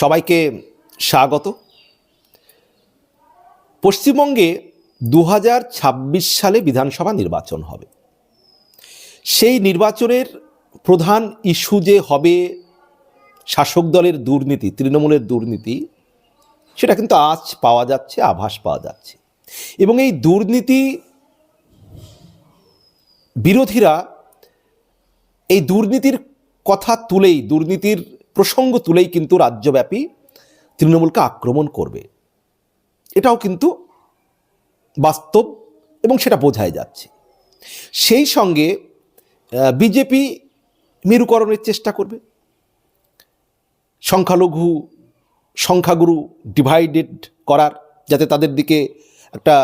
সবাইকে স্বাগত। পশ্চিমবঙ্গে দু হাজার ছাব্বিশ সালে বিধানসভা নির্বাচন হবে। সেই নির্বাচনের প্রধান ইস্যু যে হবে শাসক দলের দুর্নীতি, তৃণমূলের দুর্নীতি, সেটা কিন্তু আজ পাওয়া যাচ্ছে, আভাস পাওয়া যাচ্ছে। এবং এই দুর্নীতি বিরোধীরা এই দুর্নীতির কথা তুলেই, দুর্নীতির প্রসঙ্গ তুলেই কিন্তু রাজ্যব্যাপী তৃণমূলকে আক্রমণ করবে। এটাও কিন্তু বাস্তব এবং সেটা বোঝাই যাচ্ছে। সেই সঙ্গে বিজেপি মেরুকরণের চেষ্টা করবে। সংখ্যালঘু, সংখ্যাগুরু ডিভাইডেড করার, যাতে তাদের দিকে একটা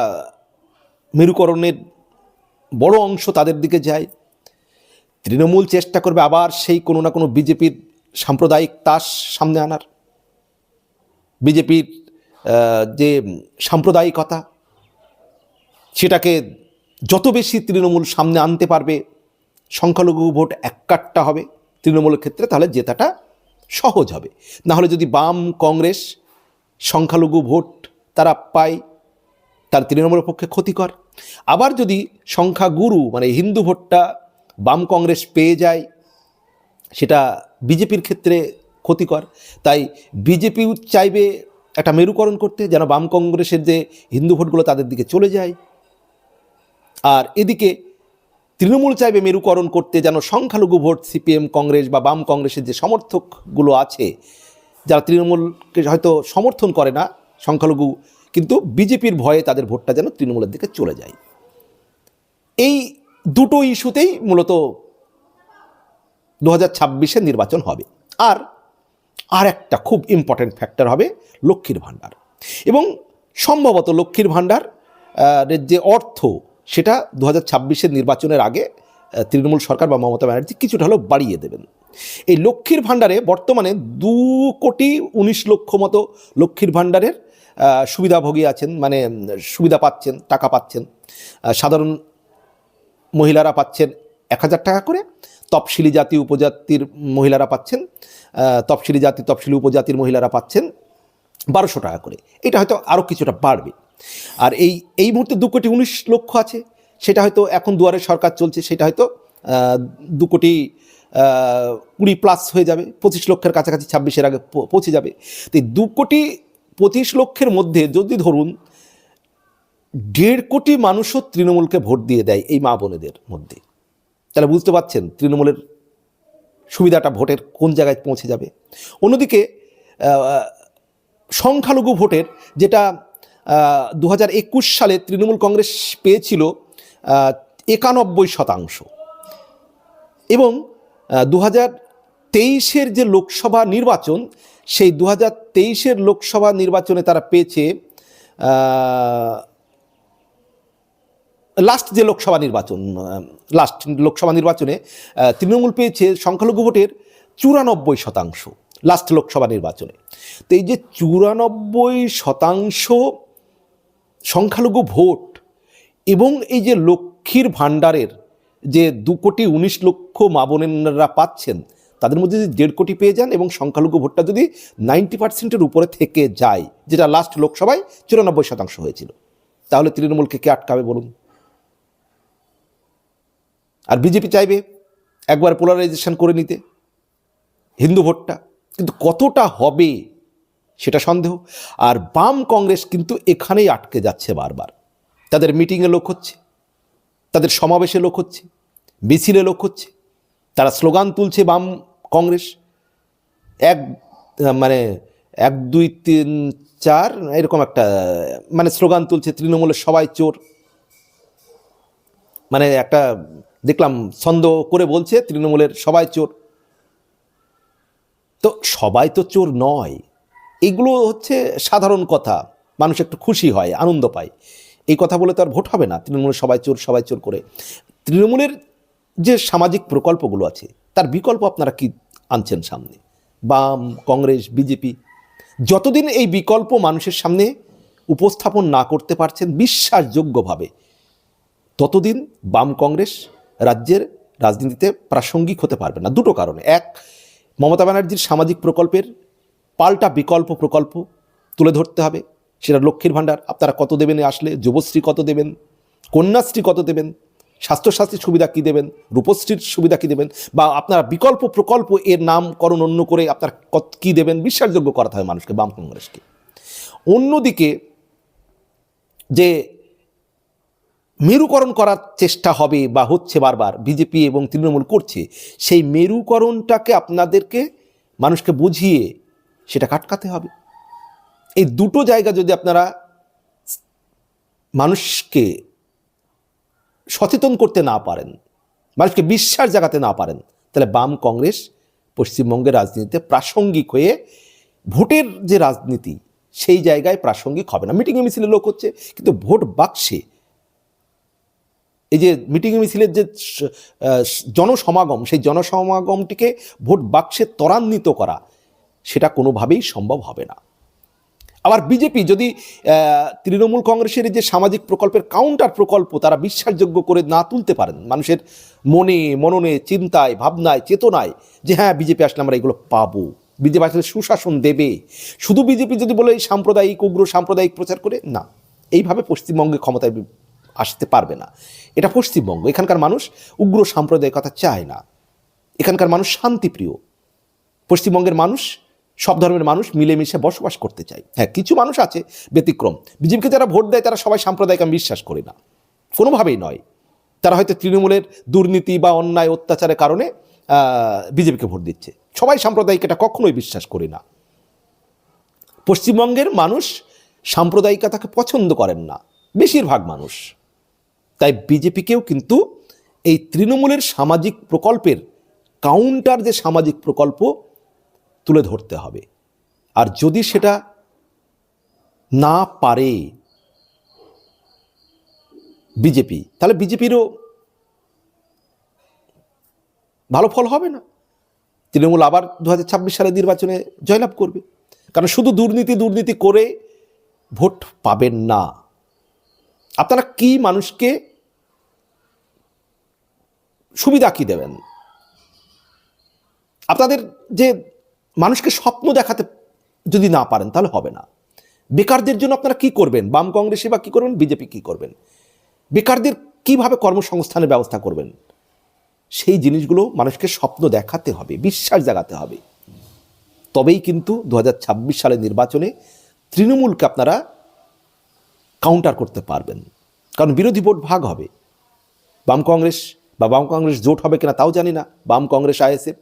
মেরুকরণের বড় অংশ তাদের দিকে যায়। তৃণমূল চেষ্টা করবে আবার সেই কোনো না কোনো বিজেপির সাম্প্রদায়িক তাস সামনে আনার। বিজেপির যে সাম্প্রদায়িকতা, সেটাকে যত বেশি তৃণমূল সামনে আনতে পারবে, সংখ্যালঘু ভোট এককাট্টা হবে তৃণমূলের ক্ষেত্রে, তাহলে জেতাটা সহজ হবে। না হলে যদি বাম কংগ্রেস সংখ্যালঘু ভোট তারা পায়, তার তৃণমূলের পক্ষে ক্ষতিকর। আবার যদি সংখ্যাগুরু মানে হিন্দু ভোটটা বাম কংগ্রেস পেয়ে যায় সেটা বিজেপির ক্ষেত্রে ক্ষতিকর। তাই বিজেপিও চাইবে একটা মেরুকরণ করতে যেন বাম কংগ্রেসের যে হিন্দু ভোটগুলো তাদের দিকে চলে যায়। আর এদিকে তৃণমূল চাইবে মেরুকরণ করতে যেন সংখ্যালঘু ভোট সিপিএম কংগ্রেস বা বাম কংগ্রেসের যে সমর্থকগুলো আছে, যারা তৃণমূলকে হয়তো সমর্থন করে না সংখ্যালঘু, কিন্তু বিজেপির ভয়ে তাদের ভোটটা যেন তৃণমূলের দিকে চলে যায়। এই দুটো ইস্যুতেই মূলত দু হাজার নির্বাচন হবে। আর আর একটা খুব ইম্পর্ট্যান্ট ফ্যাক্টর হবে লক্ষ্মীর ভাণ্ডার। এবং সম্ভবত লক্ষ্মীর ভাণ্ডার যে অর্থ, সেটা দু হাজার নির্বাচনের আগে তৃণমূল সরকার বা মমতা ব্যানার্জি কিছুটা হলেও বাড়িয়ে দেবেন। এই লক্ষ্মীর ভাণ্ডারে বর্তমানে দু কোটি উনিশ লক্ষ মতো লক্ষ্মীর ভাণ্ডারের সুবিধাভোগী আছেন মানে সুবিধা পাচ্ছেন, টাকা পাচ্ছেন। সাধারণ মহিলারা পাচ্ছেন এক হাজার টাকা করে তফসিলি জাতি উপজাতির মহিলারা পাচ্ছেন তফসিলি জাতি, তফসিলি উপজাতির মহিলারা পাচ্ছেন বারোশো টাকা করে। এটা হয়তো আরও কিছুটা বাড়বে। আর এই এই মুহূর্তে দু কোটি উনিশ লক্ষ আছে, সেটা হয়তো এখন দুয়ারে সরকার চলছে, সেটা হয়তো দু কোটি কুড়ি প্লাস হয়ে যাবে, পঁচিশ লক্ষের কাছাকাছি ছাব্বিশের আগে পৌঁছে যাবে। তো দু কোটি পঁচিশ লক্ষের মধ্যে যদি ধরুন, দেড় কোটি মানুষও তৃণমূলকে ভোট দিয়ে দেয় এই মা বোনেদের মধ্যে। তাহলে বুঝতে পারছেন তৃণমূলের সুবিধাটা ভোটের কোন জায়গায় পৌঁছে যাবে। অন্যদিকে সংখ্যালঘু ভোটের যেটা দু হাজার একুশ সালে তৃণমূল কংগ্রেস পেয়েছিল একানব্বই শতাংশ। এবং দু হাজার তেইশের যে লোকসভা নির্বাচন, সেই দু হাজার তেইশের লোকসভা নির্বাচনে তারা পেয়েছে লাস্ট যে লোকসভা নির্বাচন লাস্ট লোকসভা নির্বাচনে তৃণমূল পেয়েছে সংখ্যালঘু ভোটের চুরানব্বই শতাংশ লাস্ট লোকসভা নির্বাচনে। তো এই যে চুরানব্বই শতাংশ সংখ্যালঘু ভোট এবং এই যে লক্ষ্মীর ভাণ্ডারের যে দু কোটি উনিশ লক্ষ মা বোনেরা পাচ্ছেন, তাদের মধ্যে যদি দেড় কোটি পেয়ে যান এবং সংখ্যালঘু ভোটটা যদি নাইনটি পার্সেন্টের উপরে থেকে যায়, যেটা লাস্ট লোকসভায় চুরানব্বই শতাংশ হয়েছিল, তাহলে তৃণমূলকে কে আটকাবে বলুন? আর বিজেপি চাইবে একবার পোলারাইজেশন করে নিতে, হিন্দু ভোটটা। কিন্তু কতটা হবে সেটা সন্দেহ। আর বাম কংগ্রেস কিন্তু এখানেই আটকে যাচ্ছে বারবার। তাদের মিটিংয়ে লোক হচ্ছে, তাদের সমাবেশে লোক হচ্ছে, মিছিলে লোক হচ্ছে, তারা স্লোগান তুলছে বাম কংগ্রেস। এক মানে এক, দুই, তিন, চার, এরকম একটা মানে স্লোগান তুলছে তৃণমূলের সবাই চোর। মানে একটা দেখলাম ছন্দ করে বলছে তৃণমূলের সবাই চোর। তো সবাই তো চোর নয়। এগুলো হচ্ছে সাধারণ কথা। মানুষ একটু খুশি হয়, আনন্দ পায়। এই কথা বলে তো আর ভোট হবে না। তৃণমূলের সবাই চোর সবাই চোর করে। তৃণমূলের যে সামাজিক প্রকল্পগুলো আছে, তার বিকল্প আপনারা কি আনছেন সামনে? বাম, কংগ্রেস, বিজেপি, যতদিন এই বিকল্প মানুষের সামনে উপস্থাপন না করতে পারছেন, বিশ্বাসযোগ্যভাবে, ততদিন বাম, কংগ্রেস রাজ্যের রাজনীতিতে প্রাসঙ্গিক হতে পারবে না। দুটো কারণে। এক, মমতা ব্যানার্জির সামাজিক প্রকল্পের পাল্টা বিকল্প প্রকল্প তুলে ধরতে হবে। সেটা লক্ষ্মীর ভাণ্ডার। আপনারা কত দেবেন আসলে? যুবশ্রী কত দেবেন? কন্যাশ্রী কত দেবেন? স্বাস্থ্যসাথীর সুবিধা কী দেবেন? রূপশ্রীর সুবিধা কী দেবেন? বা আপনারা বিকল্প প্রকল্প এর নামকরণ অন্য করে আপনার কত কী দেবেন? বিশ্বাসযোগ্য করাতে হবে মানুষকে বাম কংগ্রেসকে অন্যদিকে যে মেরুকরণ করার চেষ্টা হবে বা হচ্ছে বারবার বিজেপি এবং তৃণমূল করছে, সেই মেরুকরণটাকে আপনাদেরকে, মানুষকে বুঝিয়ে সেটা কাটকাতে হবে। এই দুটো জায়গা যদি আপনারা মানুষকে সচেতন করতে না পারেন, মানুষকে বিশ্বাস জাগাতে না পারেন, তাহলে বাম কংগ্রেস পশ্চিমবঙ্গের রাজনীতিতে প্রাসঙ্গিক হয়ে ভোটের যে রাজনীতি, সেই জায়গায় প্রাসঙ্গিক হবে না। মিটিংয়ে মিছিলে লোক হচ্ছে, কিন্তু ভোট বাক্সে এই যে মিটিং মিছিলের যে জনসমাগম, সেই জনসমাগমটিকে ভোট বাক্সে ত্বরান্বিত করা, সেটা কোনোভাবেই সম্ভব হবে না। আবার বিজেপি যদি তৃণমূল কংগ্রেসের যে সামাজিক প্রকল্পের কাউন্টার প্রকল্প তারা বিশ্বাসযোগ্য করে না তুলতে পারেন, মানুষের মনে, মননে, চিন্তায়, ভাবনায়, চেতনায় যে হ্যাঁ বিজেপি আসলে আমরা এগুলো পাবো। বিজেপি আসলে সুশাসন দেবে। শুধু বিজেপি যদি বলে সাম্প্রদায়িক, উগ্র সাম্প্রদায়িক প্রচার করে, না। এইভাবে পশ্চিমবঙ্গে ক্ষমতায় আসতে পারবে না। এটা পশ্চিমবঙ্গ। এখানকার মানুষ উগ্র সাম্প্রদায়িকতা চায় না। এখানকার মানুষ শান্তিপ্রিয়। পশ্চিমবঙ্গের মানুষ, সব ধর্মের মানুষ মিলেমিশে বসবাস করতে চায়। হ্যাঁ কিছু মানুষ আছে ব্যতিক্রম। বিজেপিকে যারা ভোট দেয়, তারা সবাই সাম্প্রদায়িক আমি বিশ্বাস করি না। কোনোভাবেই নয়। তারা হয়তো তৃণমূলের দুর্নীতি বা অন্যায় অত্যাচারের কারণে বিজেপিকে ভোট দিচ্ছে। সবাই সাম্প্রদায়িক এটা কখনোই বিশ্বাস করি না। পশ্চিমবঙ্গের মানুষ সাম্প্রদায়িকতাকে পছন্দ করেন না। বেশিরভাগ মানুষ। তাই বিজেপিকেও কিন্তু এই তৃণমূলের সামাজিক প্রকল্পের কাউন্টার যে সামাজিক প্রকল্প তুলে ধরতে হবে। আর যদি সেটা না পারে বিজেপি, তাহলে বিজেপিরও ভালো ফল হবে না। তৃণমূল আবার দু হাজার ছাব্বিশ সালে নির্বাচনে জয়লাভ করবে। কারণ শুধু দুর্নীতি দুর্নীতি করে ভোট পাবেন না। আপনারা কি মানুষকে সুবিধা কি দেবেন? আপনাদের যে মানুষকে স্বপ্ন দেখাতে যদি না পারেন, তাহলে হবে না। বেকারদের জন্য আপনারা কি করবেন? বাম কংগ্রেসে বা কি করবেন? বিজেপি কি করবেন? বেকারদের কীভাবে কর্মসংস্থানের ব্যবস্থা করবেন? সেই জিনিসগুলো মানুষকে স্বপ্ন দেখাতে হবে, বিশ্বাস জাগাতে হবে। তবেই কিন্তু দু হাজার ছাব্বিশ সালের নির্বাচনে তৃণমূলকে আপনারা কাউন্টার করতে পারবেন। কারণ বিরোধী ভোট ভাগ হবে। বাম কংগ্রেস বা বাম কংগ্রেস জোট হবে কিনা তাও জানি না। বাম কংগ্রেস আইএসএফ,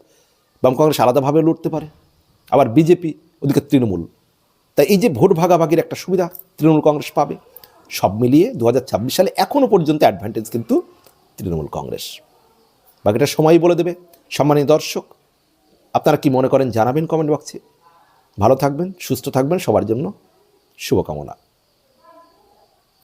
বাম কংগ্রেস আলাদাভাবে লড়তে পারে। আবার বিজেপি, ওদিকে তৃণমূল। তাই এই যে ভোট ভাগাভাগির একটা সুবিধা তৃণমূল কংগ্রেস পাবে। সব মিলিয়ে দু হাজার ছাব্বিশ সালে এখনও পর্যন্ত অ্যাডভান্টেজ কিন্তু তৃণমূল কংগ্রেস। বাকিটা সময়ই বলে দেবে। সম্মানীয় দর্শক, আপনারা কি মনে করেন জানাবেন কমেন্ট বক্সে ভালো থাকবেন, সুস্থ থাকবেন। সবার জন্য শুভকামনা।